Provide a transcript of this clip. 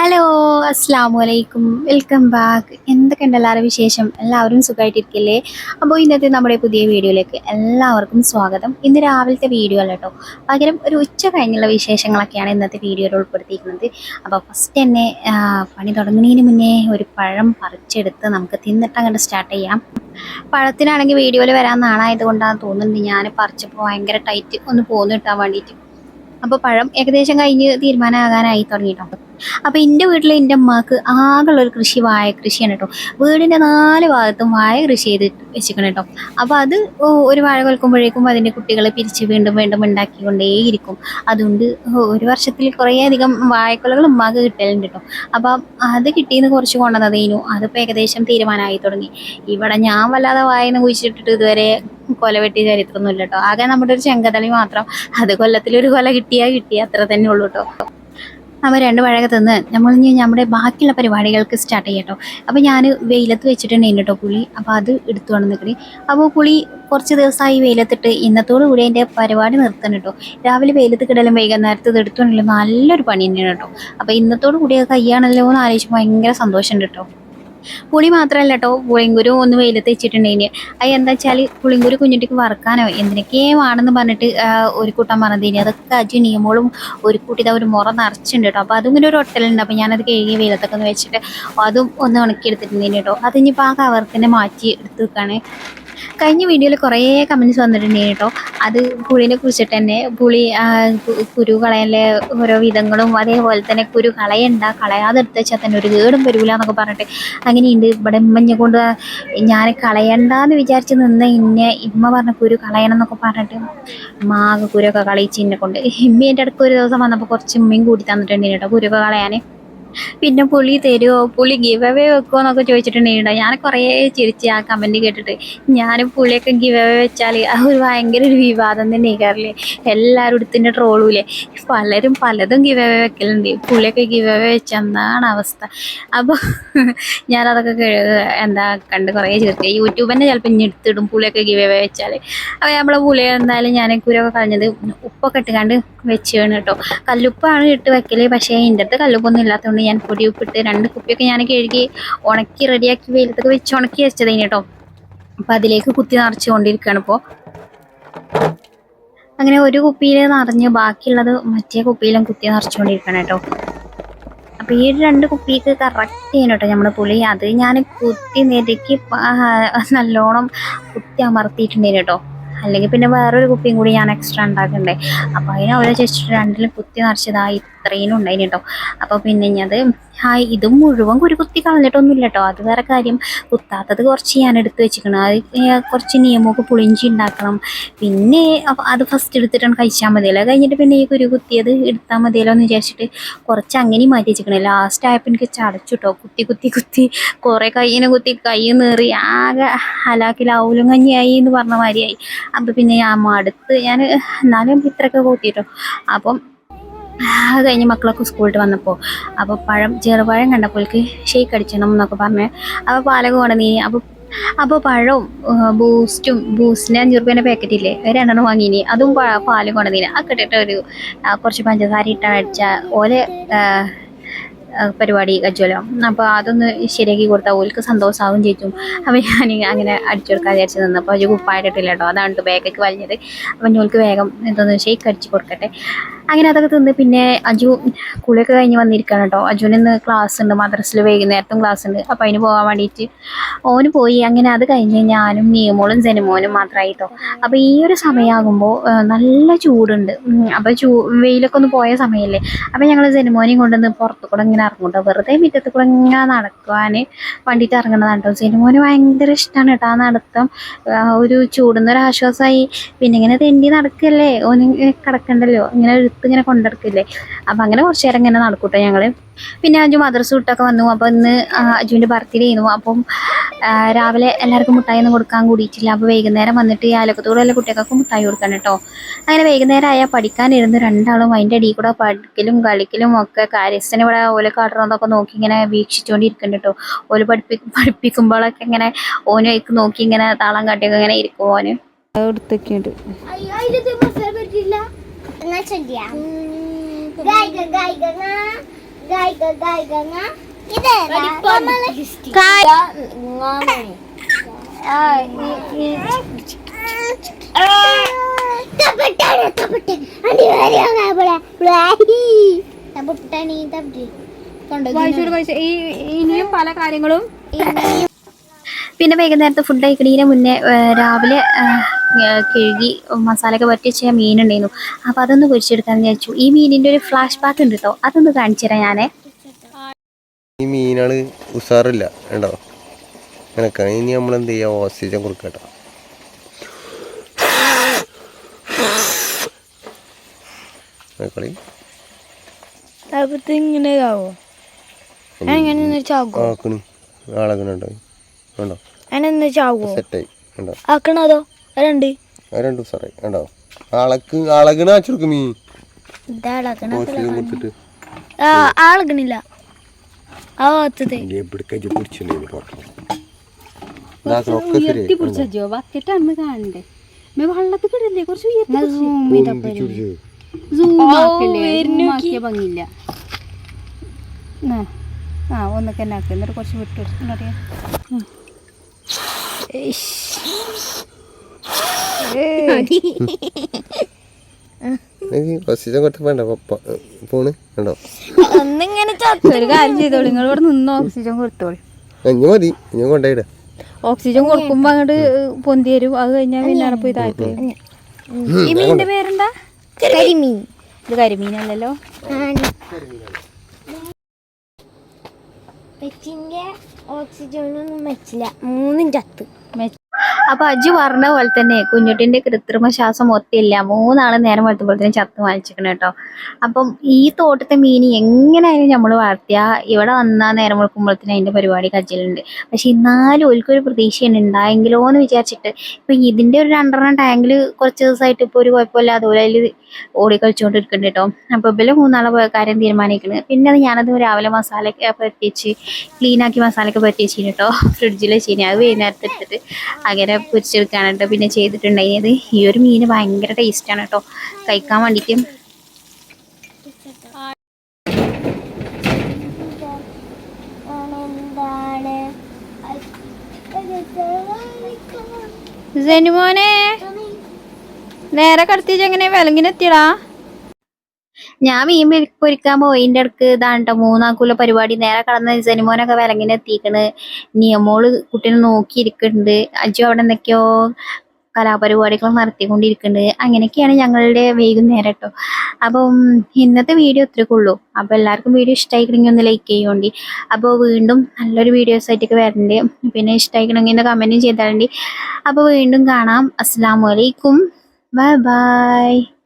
Hello അസ്സാം വലൈക്കും welcome back. എന്തൊക്കെയുണ്ട് എല്ലാവരും വിശേഷം? എല്ലാവരും സുഖമായിട്ടിരിക്കില്ലേ അപ്പോൾ ഇന്നത്തെ നമ്മുടെ പുതിയ വീഡിയോയിലേക്ക് എല്ലാവർക്കും സ്വാഗതം. ഇന്ന് രാവിലത്തെ വീഡിയോ അല്ല കേട്ടോ. പകരം ഒരു ഉച്ച കഴിഞ്ഞുള്ള വിശേഷങ്ങളൊക്കെയാണ് ഇന്നത്തെ വീഡിയോയിൽ ഉൾപ്പെടുത്തിയിരിക്കുന്നത്. അപ്പോൾ ഫസ്റ്റ് തന്നെ പണി തുടങ്ങുന്നതിന് മുന്നേ ഒരു പഴം പറിച്ചെടുത്ത് നമുക്ക് തിന്നിട്ട് അങ്ങോട്ട് സ്റ്റാർട്ട് ചെയ്യാം. പഴത്തിനാണെങ്കിൽ വീഡിയോയിൽ വരാൻ നാളായത് കൊണ്ടാണ് തോന്നുന്നുണ്ട് ഞാൻ പറിച്ചപ്പോൾ ഭയങ്കര ടൈറ്റ് ഒന്ന് പോന്നു കിട്ടാൻ വേണ്ടിയിട്ട്. അപ്പോൾ പഴം ഏകദേശം കഴിഞ്ഞ് തീരുമാനമാകാനായി തുടങ്ങിയിട്ടോ അപ്പോൾ എന്റെ വീട്ടിൽ എന്റെ അമ്മയ്ക്ക് ആകെയുള്ളൊരു കൃഷി വാഴ കൃഷിയാണ് കേട്ടോ വീടിന്റെ നാല് ഭാഗത്തും വാഴ കൃഷി ചെയ്ത് വെച്ചിരിക്കണം കേട്ടോ അപ്പോൾ അത് ഒരു വാഴ കൊൽക്കുമ്പോഴേക്കും അതിന്റെ കുട്ടികളെ പിരിച്ച് വീണ്ടും വീണ്ടും ഉണ്ടാക്കിക്കൊണ്ടേയിരിക്കും. അതുകൊണ്ട് ഒരു വർഷത്തിൽ കുറേയധികം വാഴക്കൊലകൾ ഉമ്മാക്ക് കിട്ടലുണ്ട് കേട്ടോ അപ്പോൾ അത് കിട്ടിയെന്ന് കുറച്ച് കൊണ്ടുവന്നതേനു. അതിപ്പോൾ ഏകദേശം തീരുമാനമായി തുടങ്ങി. ഇവിടെ ഞാൻ വല്ലാതെ വായന കുഴിച്ചിട്ടിട്ട് ഇതുവരെ കൊല വെട്ടിയ ചരിത്രമൊന്നുമില്ല കേട്ടോ ആകെ നമ്മുടെ ഒരു ചെങ്കതളി മാത്രം. അത് കൊല്ലത്തിലൊരു കൊല കിട്ടിയാൽ കിട്ടിയ അത്ര തന്നെ ഉള്ളൂ കേട്ടോ അപ്പോൾ രണ്ട് വഴക തിന്ന് നമ്മൾ ഇനി നമ്മുടെ ബാക്കിയുള്ള പരിപാടികൾക്ക് സ്റ്റാർട്ട് ചെയ്യട്ടോ. അപ്പോൾ ഞാൻ വെയിലത്ത് വെച്ചിട്ടുണ്ടായിരുന്നു കേട്ടോ പുളി. അപ്പോൾ അത് എടുത്തു കൊണ്ട് നിൽക്കണേ അപ്പോൾ പുളി കുറച്ച് ദിവസമായി വെയിലത്തിട്ട് ഇന്നത്തോടു കൂടി അതിന്റെ പരിപാടി നിർത്തണം കേട്ടോ. രാവിലെ വെയിലത്ത് കിടലും വൈകുന്നേരത്ത് ഇത് എടുത്തുകൊണ്ടല്ലോ നല്ലൊരു പണി തന്നെയാണ് കേട്ടോ. അപ്പോൾ ഇന്നത്തോടു കൂടി അത് കയ്യാണല്ലോ എന്ന് ആലോചിച്ച് ഭയങ്കര സന്തോഷമുണ്ട് കേട്ടോ. പുളി മാത്രമല്ല കേട്ടോ പുളിങ്കുരു ഒന്ന് വെയിലത്ത് വെച്ചിട്ടുണ്ടെങ്കിൽ അത് എന്താ വെച്ചാൽ പുളിങ്കുരു കുഞ്ഞുട്ടിക്ക് വറുക്കാനോ എന്തിനൊക്കെയോ ആണെന്ന് പറഞ്ഞിട്ട് ഒരു കൂട്ടം പറഞ്ഞതിന്. അതൊക്കെ അജു നിയമോളും ഒരു കൂട്ടി ഒരു മുറ നിറച്ചിട്ടുണ്ട് കേട്ടോ അപ്പോൾ അതിങ്ങനെ ഒരു ഒട്ടലുണ്ട്. അപ്പോൾ ഞാനത് കഴുകി വെയിലത്തൊക്കെ ഒന്ന് വെച്ചിട്ട് അതും ഒന്ന് ഉണക്കി എടുത്തിട്ടുണ്ടേന് കേട്ടോ അതിനിപ്പോൾ ആ കവർ തന്നെ മാറ്റി എടുത്ത് വെക്കാണ്. കഴിഞ്ഞ വീഡിയോയിൽ കുറേ കമന്റ്സ് വന്നിട്ടുണ്ട് കേട്ടോ. അത് പുളിനെ കുറിച്ചിട്ട് തന്നെ. പുളി കുരു കളയലെ ഓരോ വിധങ്ങളും അതേപോലെ തന്നെ കുരു കളയണ്ട കളയാതെ എടുത്ത് വെച്ചാൽ തന്നെ ഒരു കേടും വരില്ല എന്നൊക്കെ പറഞ്ഞിട്ട് അങ്ങനെയുണ്ട്. ഇവിടെ ഉമ്മഞ്ഞെ കൊണ്ട് ഞാൻ കളയണ്ടെന്ന് വിചാരിച്ച് നിന്ന് ഇന്നെ ഇമ്മ പറഞ്ഞ കുരു കളയണം എന്നൊക്കെ പറഞ്ഞിട്ട് മാക കുരൊക്കെ കളയിച്ച് എന്നെ കൊണ്ട്. ഇമ്മ എന്റെ അടുത്ത് ഒരു ദിവസം വന്നപ്പോൾ കുറച്ച് ഉമ്മയും കൂടി തന്നിട്ടുണ്ട് കേട്ടോ കുരുക്കെ കളയാൻ പിന്നെ പുളി തരുമോ പുളി ഗിവ് അവേ വെക്കുമോ എന്നൊക്കെ ചോദിച്ചിട്ടുണ്ടെങ്കിൽ ഞാൻ കുറേ ചിരിച്ച് ആ കമന്റ് കേട്ടിട്ട് ഞാൻ പുളിയൊക്കെ ഗിവ് അവേ വെച്ചാൽ അത് ഒരു ഭയങ്കര ഒരു വിവാദം തന്നെ കയറില്ലേ എല്ലാവരും എടുത്തിന്റെ ട്രോളൂലേ പലരും പലതും ഗിവ് അവേ വെക്കലുണ്ട്. പുളിയൊക്കെ ഗിവ് അവേ വെച്ച എന്താണ് അവസ്ഥ. അപ്പോൾ ഞാനതൊക്കെ എന്താ കണ്ട് കുറേ ചിരിച്ചു. യൂട്യൂബ് തന്നെ ചിലപ്പോൾ ഇനി എടുത്തിടും പുളിയൊക്കെ ഗിവ് അവേ വെച്ചാൽ അപ്പോൾ നമ്മളെ പുളി എന്തായാലും ഞാൻ കുരൊക്കെ കളഞ്ഞത് ഉപ്പൊക്കെ ഇട്ടുകാണ്ട് വേണം കേട്ടോ. കല്ലുപ്പാണ് ഇട്ട് വെക്കൽ. പക്ഷേ എന്റെ അടുത്ത് കല്ലുപ്പൊന്നും ഇല്ലാത്തതുകൊണ്ട് ഞാൻ പൊടി ഉപ്പിട്ട് രണ്ട് കുപ്പിയൊക്കെ ഞാൻ കഴുകി ഉണക്കി റെഡിയാക്കി വെയിലത്തൊക്കെ വെച്ച് ഉണക്കി വെച്ചതേന് കേട്ടോ. അപ്പം അതിലേക്ക് കുത്തി നിറച്ചുകൊണ്ടിരിക്കുകയാണ് ഇപ്പോൾ അങ്ങനെ ഒരു കുപ്പിയിൽ നിറഞ്ഞ് ബാക്കിയുള്ളത് മറ്റേ കുപ്പിയിലും കുത്തി നിറച്ചുകൊണ്ടിരിക്കണം കേട്ടോ. അപ്പോൾ ഈ രണ്ട് കുപ്പിക്ക് കറക്റ്റ് ചെയ്യണം കേട്ടോ നമ്മുടെ പുളി. അത് ഞാൻ കുത്തി നെരുക്കി നല്ലോണം കുത്തി അമർത്തിയിട്ടുണ്ടായിരുന്നു കേട്ടോ. അല്ലെങ്കിൽ പിന്നെ വേറൊരു കുപ്പിയും കൂടി ഞാൻ എക്സ്ട്രാ ഉണ്ടാക്കണ്ടേ? അപ്പോൾ അതിന് അവരെ ചേച്ചിട്ട് രണ്ടിലും കുത്തി നിറച്ചതായി ഇത്രയും ഉണ്ടായിന് കേട്ടോ അപ്പോൾ പിന്നെ ഞാൻ അത് ആ ഇത് മുഴുവൻ കുരു കുത്തി കളഞ്ഞിട്ടൊന്നുമില്ല കേട്ടോ അത് വേറെ കാര്യം. കുത്താത്തത് കുറച്ച് ഞാൻ എടുത്ത് വെച്ചിരിക്കണം. അത് കുറച്ച് നിയമമൊക്കെ പുളിഞ്ചി ഉണ്ടാക്കണം. പിന്നെ അത് ഫസ്റ്റ് എടുത്തിട്ടാണ് കഴിച്ചാൽ മതിയല്ലോ കഴിഞ്ഞിട്ട് പിന്നെ ഈ കുരു കുത്തിയത് എടുത്താൽ മതിയല്ലോ എന്ന് വിചാരിച്ചിട്ട് കുറച്ച് അങ്ങനെ മാറ്റി വെച്ചിരിക്കണം. ലാസ്റ്റ് ആയപ്പോൾ എനിക്ക് ചടച്ചു കേട്ടോ കുത്തി കുത്തി കുത്തി കുറേ കയ്യിനെ കുത്തി കൈ നേറി ആകെ ഹലാക്കിലാവൂലും കഞ്ഞിയായി എന്ന് പറഞ്ഞ മാതിരിയായി. അപ്പോൾ പിന്നെ ഞാൻ മടുത്ത് ഞാൻ എന്നാലും ഇത്രയൊക്കെ കൂട്ടിട്ടോ. അപ്പം അത് കഴിഞ്ഞ് മക്കളൊക്കെ സ്കൂളിൽ വന്നപ്പോൾ അപ്പോൾ പഴം ചെറുപഴം കണ്ടപ്പോൾ എനിക്ക് ഷെയ്ക്ക് അടിച്ചണം എന്നൊക്കെ പറഞ്ഞ്. അപ്പോൾ പാലക കൊണ്ടുവന്നീ അപ്പോൾ അപ്പോൾ പഴവും ബൂസ്റ്റും ബൂസ്റ്റിന്റെ അഞ്ച് റുപ്യേന്റെ പാക്കറ്റ് ഇല്ലേ രണ്ടെണ്ണം വാങ്ങിനി. അതും പാൽ കൊണ്ടുവന്നീന്. ആ ഇട്ടിട്ട് ഒരു കുറച്ച് പഞ്ചസാര ഇട്ടടിച്ച ഓലെ പരിപാടി കജ്വലം അപ്പോൾ അതൊന്ന് ശരിയാക്കി കൊടുത്താൽ ഓൽക്ക് സന്തോഷമാവും ചേച്ചും. അപ്പോൾ ഞാൻ അങ്ങനെ അടിച്ചു കൊടുക്കാൻ വിചാരിച്ച് നിന്നപ്പോൾ ഒരു കുപ്പായിട്ടില്ല കേട്ടോ. അതാണ് ബാഗൊക്കെ വലിഞ്ഞത്. അപ്പം ഞോൾക്ക് വേഗം എന്തോന്ന് ഷേക്ക് അടിച്ച് കൊടുക്കട്ടെ. അങ്ങനെ അതൊക്കെ തിന്ന് പിന്നെ അജു കുളിയൊക്കെ കഴിഞ്ഞ് വന്നിരിക്കുകയാണ് കേട്ടോ. അജുവിന് ഇന്ന് ക്ലാസ് ഉണ്ട് മദ്രസിൽ വൈകുന്നേരത്തും ക്ലാസ് ഉണ്ട്. അപ്പോൾ അതിന് പോകാൻ വേണ്ടിയിട്ട് ഓന് പോയി. അങ്ങനെ അത് കഴിഞ്ഞ് ഞാനും നിയമോളും ജനമോനും മാത്രമായി കേട്ടോ. അപ്പോൾ ഈ ഒരു സമയമാകുമ്പോൾ നല്ല ചൂടുണ്ട്. അപ്പോൾ ചൂ വെയിലൊക്കെ ഒന്ന് പോയ സമയമല്ലേ അപ്പോൾ ഞങ്ങൾ ജനമോനെയും കൊണ്ടുവന്ന് പുറത്തു കൂടെ ഇങ്ങനെ ഇറങ്ങും വെറുതെ മുറ്റത്ത് കൂടെ ഇങ്ങനെ നടക്കുവാൻ വേണ്ടിയിട്ട് ഇറങ്ങണതാണ് കേട്ടോ. ജനമോന് ഭയങ്കര ഇഷ്ടമാണ് കേട്ടോ ആ നടത്തം. ഒരു ചൂടുന്നൊരു ആശ്വാസമായി പിന്നെ ഇങ്ങനെ തെണ്ടി നടക്കല്ലേ? ഓന് കിടക്കണ്ടല്ലോ? ഇങ്ങനെ ഇങ്ങനെ കൊണ്ടെടുക്കില്ലേ? അപ്പം അങ്ങനെ കുറച്ച് നേരം ഇങ്ങനെ നടക്കൂട്ടോ ഞങ്ങൾ പിന്നെ അജു മദ്രസ് വിട്ടൊക്കെ വന്നു. അപ്പോൾ ഇന്ന് അജുവിന്റെ അജുവിന്റെ ബർത്ത്ഡേ ആയിരുന്നു. അപ്പം രാവിലെ എല്ലാവർക്കും മുട്ടായി ഒന്നും കൊടുക്കാൻ കൂടിയിട്ടില്ല. അപ്പോൾ വൈകുന്നേരം വന്നിട്ട് ഈ അയലക്കത്തോടുള്ള കുട്ടികൾക്കൊക്കെ മുട്ടായി കൊടുക്കണം കേട്ടോ. അങ്ങനെ വൈകുന്നേരം ആയാൽ പഠിക്കാനിരുന്ന് രണ്ടാളും അതിന്റെ അടിയിൽ കൂടെ പഠിക്കലും കളിക്കലും ഒക്കെ കാര്യസ്ഥന ഇവിടെ ഓല കാട്ടുന്നതൊക്കെ നോക്കി ഇങ്ങനെ വീക്ഷിച്ചുകൊണ്ടിരിക്കുന്നുണ്ട് കേട്ടോ. ഓൽ പഠിപ്പി പഠിപ്പിക്കുമ്പോഴൊക്കെ ഇങ്ങനെ ഓനൊക്കെ നോക്കി ഇങ്ങനെ താളം കാട്ടിയൊക്കെ ഇങ്ങനെ ഇരിക്കും ഓന്. എടുത്തൊക്കെയുണ്ട് അയ്യോ ഇതിന്റെ മസാല പറ്റില്ല എന്നാ ചൊല്ലിയാ ഗായിക ഗായിക വായിച്ചോട് വായിച്ചു ഈ ഇനിയും പല കാര്യങ്ങളും പിന്നെ വൈകുന്നേരത്തെ ഫുഡ് കഴിക്കണതിന് മുന്നേ രാവിലെ കഴുകി മസാലയൊക്കെ പറ്റിച്ച മീൻ മീനുണ്ടായിരുന്നു. അപ്പോൾ അതൊന്ന് പൊരിച്ചെടുക്കാമെന്ന് വിചാരിച്ചു. ഈ മീനിന്റെ ഒരു ഫ്ലാഷ് ബാക്ക് ഉണ്ട് കേട്ടോ അതൊന്ന് കാണിച്ചു തരാം ഞാൻ ഈ മീനുകൾ ഉസാറില്ല കണ്ടോ? അങ്ങനൊക്കെ ഇനി നമ്മൾ എന്ത് ചെയ്യാം? ഓക്സിജൻ കൊടുക്കട്ടോ കളി ഇങ്ങനെ ഇതാവോ? അങ്ങനെ ചാവോ? സെറ്റായി. ആക്കണതോ രണ്ട്. വെച്ചെടുക്കും കൊടുത്തിട്ട്. ആ ഭാഗത്തത് കാണണ്ടേ? വെള്ളത്തിൽ കിടല്ലേ? കുറച്ച് ഉയർത്തി സൂമാക്കിയ ഭംഗിയില്ല. ആ ഒന്നൊക്കെ എന്നാക്കി എന്നിട്ട് കുറച്ച് വിട്ടു എന്നറിയാം. ഓക്സിജൻ കൊടുത്ത വേണ്ട. പപ്പ പോണ്. കണ്ടോ? ഒന്നിങ്ങനെ ഒരു കാര്യം ചെയ്തോളി. നിങ്ങൾ ഇവിടെ നിന്ന് ഓക്സിജൻ കൊടുത്തോളി. ഇനി മതി. ഇനി കൊണ്ടേയിട. ഓക്സിജൻ കൊടുക്കുമ്പോ അങ്ങോട്ട് പൊന്തി തരും അത് കഴിഞ്ഞാൽ പിന്നെ താഴ്ത്തു ഈ മീനിന്റെ പേരെന്താ? കരിമീൻ. ഇത് കരിമീനല്ലല്ലോ. പെറ്റിന്റെ ഓക്സിജനൊന്നും വെച്ചില്ല മൂന്നും ചത്ത്. അപ്പൊ അജു പറഞ്ഞ പോലെ തന്നെ കുഞ്ഞുട്ടിന്റെ കൃത്രിമ ശ്വാസം ഒത്തില്ല. മൂന്നാൾ നേരം വളർത്തുമ്പോൾ തന്നെ ചത്ത് വാങ്ങിച്ചിരിക്കണം കേട്ടോ. അപ്പം ഈ തോട്ടത്തെ മീനി എങ്ങനെയായാലും നമ്മൾ വളർത്തിയ? ഇവിടെ വന്നാ നേരം വെളുക്കുമ്പോഴത്തേനും അതിന്റെ പരിപാടി കജ്ജലുണ്ട്. പക്ഷെ എന്നാലും ഒരിക്കലും പ്രതീക്ഷയാണ് ഉണ്ടായെങ്കിലോ എന്ന് വിചാരിച്ചിട്ട് ഇപ്പൊ ഇതിന്റെ ഒരു രണ്ടെണ്ണം ടാങ്കിൽ കുറച്ച് ദിവസമായിട്ട് ഇപ്പൊ ഒരു കുഴപ്പമില്ല അതുപോലെ അതിൽ ഓടി കളിച്ചുകൊണ്ടിരിക്കുന്നുണ്ട് കേട്ടോ. അപ്പൊ ഇവലെ മൂന്നാളെ കാര്യം തീരുമാനിക്കുന്നത് പിന്നെ അത് ഞാനത് രാവിലെ മസാല പറ്റിച്ച് ക്ലീൻ ആക്കി മസാലയൊക്കെ പറ്റി ഫ്രിഡ്ജിലെ കേട്ടോ. ഫ്രിഡ്ജിൽ വെച്ചിന്. അത് വൈകുന്നേരത്ത് എടുത്തിട്ട് അങ്ങനെ പൊരിച്ചെടുക്കാണ് കേട്ടോ പിന്നെ ചെയ്തിട്ടുണ്ടായിരുന്നത് ഈ ഒരു മീന് ഭയങ്കര ടേസ്റ്റാണ് കേട്ടോ. കഴിക്കാൻ വേണ്ടിയിട്ട്. ജനുമോനെ നേരെ കടത്തിച്ച് എങ്ങനെ വിലങ്ങിനെത്തിയടാ? ഞാൻ മീൻ പൊരി- പൊരിക്കാൻ പോയിന്റെ അടുക്ക് ഇതാണ്ടോ മൂന്നാക്കുള്ള പരിപാടി. നേരെ കടന്ന് ജനിമോനൊക്കെ വിലങ്ങനെ എത്തിക്കണ്. നിയമോൾ കുട്ടീനെ നോക്കിയിരിക്കുന്നുണ്ട് അജു അവിടെ എന്തൊക്കെയോ കലാപരിപാടികൾ നടത്തിക്കൊണ്ടിരിക്കുന്നുണ്ട് അങ്ങനെയൊക്കെയാണ് ഞങ്ങളുടെ വൈകുന്നേരം കേട്ടോ അപ്പം ഇന്നത്തെ വീഡിയോ ഇത്രയൊക്കെ ഉള്ളൂ അപ്പോൾ എല്ലാവർക്കും വീഡിയോ ഇഷ്ടമായിക്കണമെങ്കിൽ ഒന്ന് ലൈക്ക് ചെയ്യുകൊണ്ട് അപ്പോൾ വീണ്ടും നല്ലൊരു വീഡിയോസ് ആയിട്ടൊക്കെ വരണ്ട്. പിന്നെ ഇഷ്ടമായിക്കണമെങ്കിൽ ഒന്ന് കമന്റും ചെയ്താലുണ്ട് അപ്പോൾ വീണ്ടും കാണാം. അസ്സാം വലൈക്കും ബൈ ബൈ